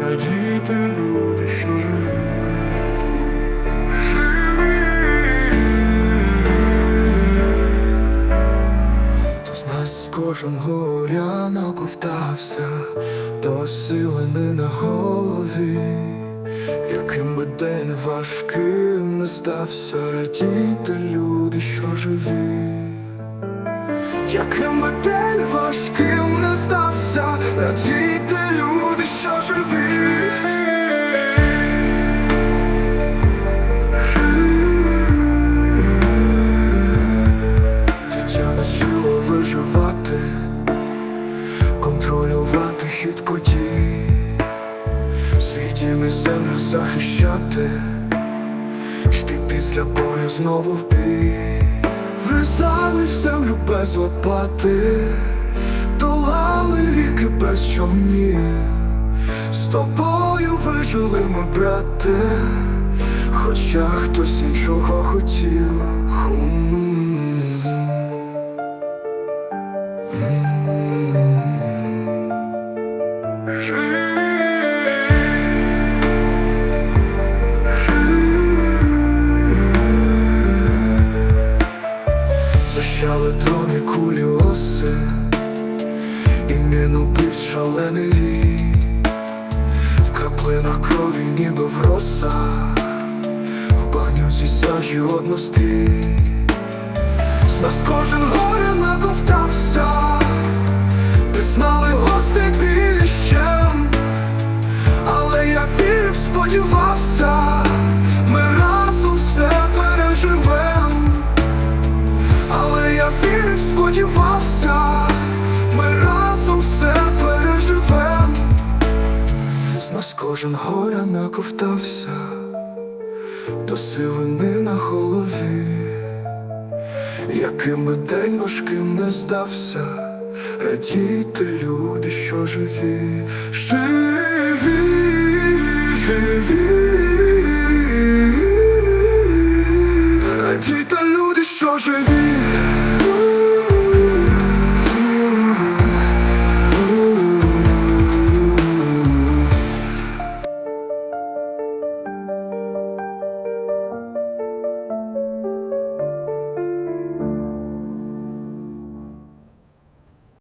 радіти люди, що живі. Та з кожен горянок ковтався до силини на голові, яким би день важким не стався, радіти люди, що живі, яким би день важким не стався, радіти що навчило виживати, контролювати хід подій, свій і землю захищати, йти після бою знову в бій, в землю без лопати, долали ріки без човнів, тобою вижили ми, брате, хоча хтось іншого хотів. Защали дрони кулі оси, і мін убив шалений крові, ніби в багнюці сажі однострій, з нас кожен горе наковтався, пізнали гостей біліщем, але я вірив, сподівався, ми разом все переживем. Але я вірив, сподівався, нас кожен горя наковтався, до сивини на голові, яким би день важким не здався, радійте, люди, що живі, живі, живі, радійте, люди, що живі.